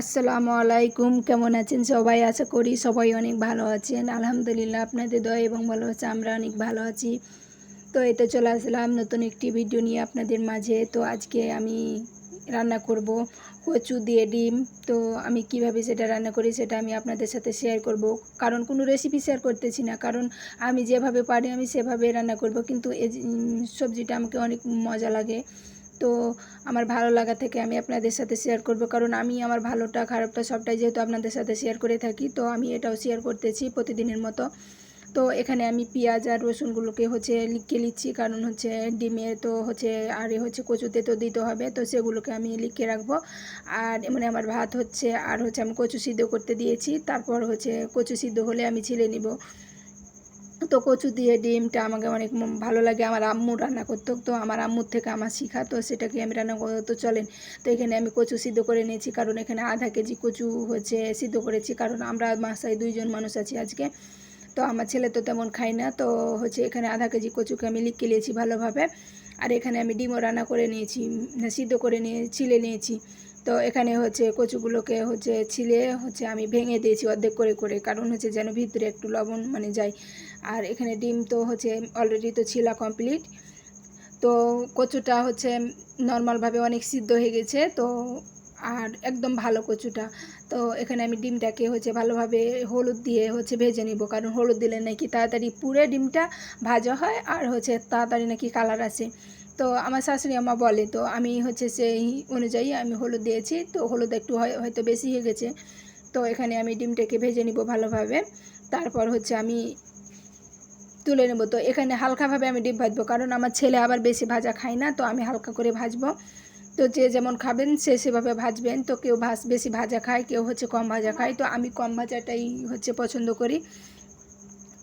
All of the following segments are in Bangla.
আসসালামু আলাইকুম। কেমন আছেন সবাই? আশা করি সবাই অনেক ভালো আছেন। আলহামদুলিল্লাহ আপনাদের দয়া এবং ভালোবাসা, আমরা অনেক ভালো আছি। তো এতে চলে আসলাম নতুন একটি ভিডিও নিয়ে আপনাদের মাঝে। তো আজকে আমি রান্না করব কচু দিয়ে ডিম। তো আমি কীভাবে সেটা রান্না করি সেটা আমি আপনাদের সাথে শেয়ার করব। কারণ কোনো রেসিপি শেয়ার করতেছি না। কারণ আমি যেভাবে পারি আমি সেভাবে রান্না করব। কিন্তু এই সবজিটা আমাকে অনেক মজা লাগে। তো আমার ভালো লাগা থেকে আমি আপনাদের সাথে শেয়ার করব। কারণ আমি আমার ভালোটা, খারাপটা সবটাই যেহেতু আপনাদের সাথে শেয়ার করে থাকি, তো আমি এটাও শেয়ার করতেছি প্রতিদিনের মতো। তো এখানে আমি পেঁয়াজ আর রসুনগুলোকে হচ্ছে লিখে নিচ্ছি, কারণ হচ্ছে ডিমে তো হচ্ছে, আর হচ্ছে কচুতে তো দিতে হবে, তো সেগুলোকে আমি লিখে রাখব। আর মানে আমার ভাত হচ্ছে, আর হচ্ছে আমি কচু সিদ্ধ করতে দিয়েছি, তারপর হচ্ছে কচু সিদ্ধ হলে আমি ছিলে নিব। তো কচু দিয়ে ডিমটা আমাকে অনেক ভালো লাগে। আমার আম্মু রান্না করতো, তো আমার আম্মুর থেকে আমার শিখা, তো সেটাকে আমি রান্না করতে তো চলেন। তো এখানে আমি কচু সিদ্ধ করে নিয়েছি, কারণ এখানে আধা কেজি কচু হচ্ছে সিদ্ধ করেছি, কারণ আমরা মাসায় দুইজন মানুষ আছি আজকে। তো আমার ছেলে তো তেমন খাই না, তো হচ্ছে এখানে আধা কেজি কচুকে আমি লিখে নিয়েছি ভালোভাবে। আর এখানে আমি ডিমও রান্না করে নিয়েছি সিদ্ধ করে নিয়ে, ছিলে নিয়েছি। তো এখানে হচ্ছে কচুগুলোকে হচ্ছে ছিলে হচ্ছে আমি ভেঙে দিয়েছি অর্ধেক করে করে, কারণ হচ্ছে যেন ভিতরে একটু লবণ মানে যায়। আর এখানে ডিম তো হচ্ছে অলরেডি তো ছিলা কমপ্লিট তো কচুটা হচ্ছে নর্মালভাবে অনেক সিদ্ধ হয়ে গেছে, তো আর একদম ভালো কচুটা। তো এখানে আমি ডিমটাকে হচ্ছে ভালোভাবে হলুদ দিয়ে হচ্ছে ভেজে নিব, কারণ হলুদ দিলে নাকি তাড়াতাড়ি পুড়ে ডিমটা ভাজা হয় আর হচ্ছে তাড়াতাড়ি নাকি কালার আসে। তো আমার শাশুড়ি আমা বলে, তো আমি হচ্ছে সেই অনুযায়ী আমি হলুদ দিয়েছি, তো হলুদ একটু হয়- হয়তো বেশি হয়ে গেছে। তো এখানে আমি ডিমটাকে ভেজে নিব ভালোভাবে। তারপর হচ্ছে আমি তুলে নেব। তো এখানে হালকাভাবে আমি ডিম ভাজবো, কারণ আমার ছেলে আবার বেশি ভাজা খায় না, তো আমি হালকা করে ভাজবো। তো যে যেমন খাবেন, সে সেভাবে ভাজবেন। তো কেউ ভাজ, বেশি ভাজা খায়, কেউ হচ্ছে কম ভাজা খায়। তো আমি কম ভাজাটাই হচ্ছে পছন্দ করি।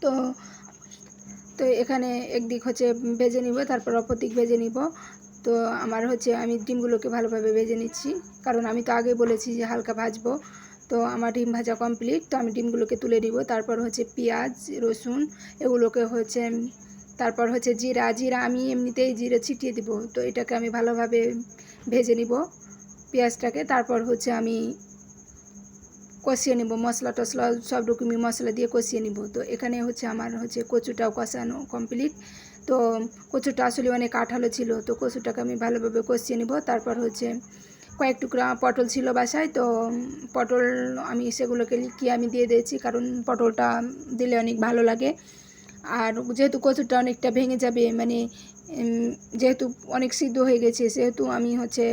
তো তো এখানে একদিক হচ্ছে ভেজে নিব, তারপর অপর দিক ভেজে নিব। তো আমার হচ্ছে, আমি ডিমগুলোকে ভালোভাবে ভেজে নিচ্ছি। কারণ আমি তো আগে বলেছি যে হালকা ভাজবো। তো আমার ডিম ভাজা কমপ্লিট। তো আমি ডিমগুলোকে তুলে দিব তারপর হচ্ছে পেঁয়াজ, রসুন, এগুলোকে হচ্ছে, তারপর হচ্ছে জিরা। জিরা আমি এমনিতেই জিরে ছিটিয়ে দিব। তো এটাকে আমি ভালোভাবে ভেজে নিব পেঁয়াজটাকে। তারপর হচ্ছে আমি কষিয়ে নিব মশলা টশলা সব রকমই মশলা দিয়ে কষিয়ে নিব। তো এখানে হচ্ছে আমার হচ্ছে কচুটাও কষানো কমপ্লিট। তো কচুটা আসলে অনেক আঠালো ছিল। তো কচুটাকে আমি ভালোভাবে কষিয়ে নিব। তারপর হচ্ছে কয়েক টুকরা পটল ছিল বাসায়, তো পটল আমি সেগুলোকে লিখিয়ে আমি দিয়ে দিয়েছি, কারণ পটলটা দিলে অনেক ভালো লাগে। আর যেহেতু কচুরটা অনেকটা ভেঙে যাবে মানে যেহেতু অনেক সিদ্ধ হয়ে গেছে, সেহেতু আমি হচ্ছে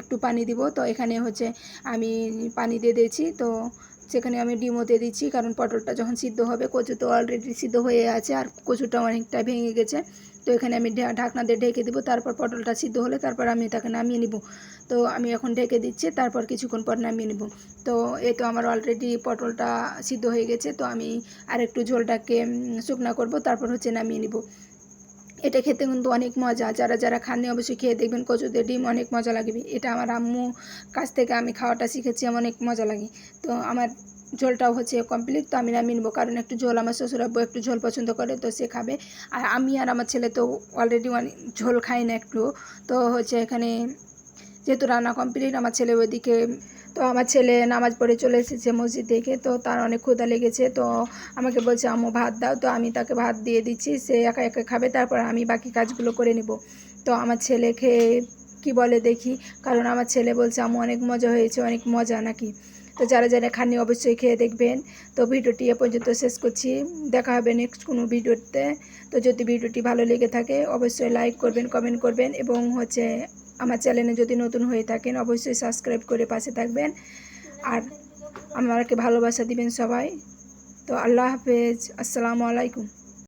একটু পানি দিব, তো এখানে হচ্ছে আমি পানি দিয়ে দিয়েছি, তো সেখানে আমি ডিমও দিয়ে দিচ্ছি, কারণ পটলটা যখন সিদ্ধ হবে, কচু তো অলরেডি সিদ্ধ হয়ে আছে, আর কচুটা অনেকটা ভেঙে গেছে। তো এখানে আমি ঢাকনা দিয়ে ঢেকে দিব, তারপর পটলটা সিদ্ধ হলে তারপর আমি তাকে নামিয়ে নিব। তো আমি এখন ঢেকে দিচ্ছি, তারপর কিছুক্ষণ পর নামিয়ে নেব। তো এই তো আমার অলরেডি পটলটা সিদ্ধ হয়ে গেছে, তো আমি আর একটু ঝোলটাকে শুকনা করব, তারপর হচ্ছে নামিয়ে নিব। এটা খেতে কিন্তু অনেক মজা, যারা যারা খাননি অবশ্যই খেয়ে দেখবেন কচুতে ডিম অনেক মজা লাগবে। এটা আমার আম্মু কাছ থেকে আমি খাওয়াটা শিখেছি, আমার অনেক মজা লাগে। তো আমার ঝোলটাও হচ্ছে কমপ্লিট তো আমি নামিয়ে নেব কারণ একটু ঝোল আমার শ্বশুর আব্বু একটু ঝোল পছন্দ করে, তো সে খাবে। আর আমি আর আমার ছেলে তো অলরেডি ঝোল খাই না একটু। তো হচ্ছে এখানে যেহেতু রান্না কমপ্লিট আমার ছেলে ওইদিকে, তো আমার ছেলে নামাজ পড়ে চলে এসেছে মসজিদ থেকে, তো তার অনেক ক্ষুধা লেগেছে। তো আমাকে বলছে, আম্মু, ভাত দাও। তো আমি তাকে ভাত দিয়ে দিচ্ছি, সে একা একা খাবে, তারপর আমি বাকি কাজগুলো করে নেব। তো আমার ছেলে খেয়ে কি বলে দেখি, কারণ আমার ছেলে বলছে, আম্মু, অনেক মজা হয়েছে, অনেক মজা নাকি? তো যারা যারা খাননি অবশ্যই খেয়ে দেখবেন। তো ভিডিওটি এ পর্যন্ত শেষ করছি। দেখা হবে নেক্সট কোনো ভিডিওতে। তো যদি ভিডিওটি ভালো লেগে থাকে, অবশ্যই লাইক করবেন কমেন্ট করবেন এবং হচ্ছে আমার চ্যানেলে যদি নতুন হয়ে থাকেন, অবশ্যই সাবস্ক্রাইব করে পাশে থাকবেন। আর আমাকে ভালোবাসা দিবেন সবাই। তো আল্লাহ হাফেজ। আসসালামু আলাইকুম।